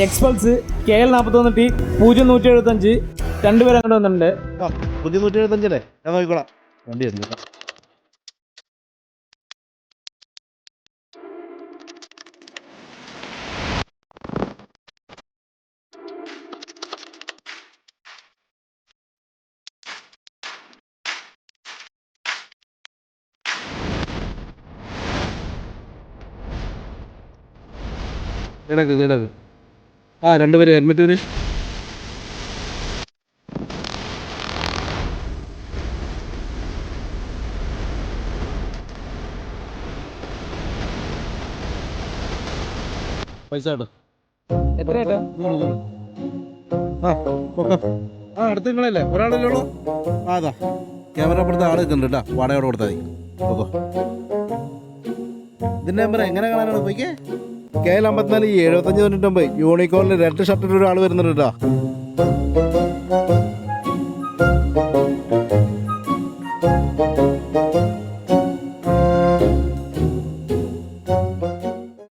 Xpulse K L നാൽപ്പത്തൊന്ന് T പൂജ്യം നൂറ്റി എഴുപത്തഞ്ച് രണ്ടുപേരും അങ്ങോട്ട് വന്നിട്ടുണ്ട്. പുതിയ നൂറ്റി എഴുപത്തഞ്ചല്ലേ ഞാൻ നോക്കിക്കോളാം. വണ്ടി വരുന്നില്ല ഇടയ്ക്ക് ഇടയ്ക്ക്. ആ രണ്ടുപേരും ഹെൽമെറ്റ് തരും പൈസ കേട്ടോ ആ അടുത്ത് നിങ്ങളല്ലേ? ഒരാളല്ലേ ഉള്ളൂ ആ അതാ. ക്യാമറ അപ്പുറത്ത് ആൾ നിൽക്കുന്നുണ്ട് കേട്ടോ. വാടകയോടെ കൊടുത്താൽ മതി. പൊക്കോ. ഇതിന്റെ നമ്പർ എങ്ങനെ കാണാനാണ്? പോയിക്കേ. കെ എൽ അമ്പത്തിനാല് എഴുപത്തഞ്ച് തൊണ്ണൂറ്റൊമ്പത് യൂണിക്കോണിൽ രണ്ട് ഷർട്ടിട്ട് ഒരാൾ വരുന്നുണ്ട് കേട്ടോ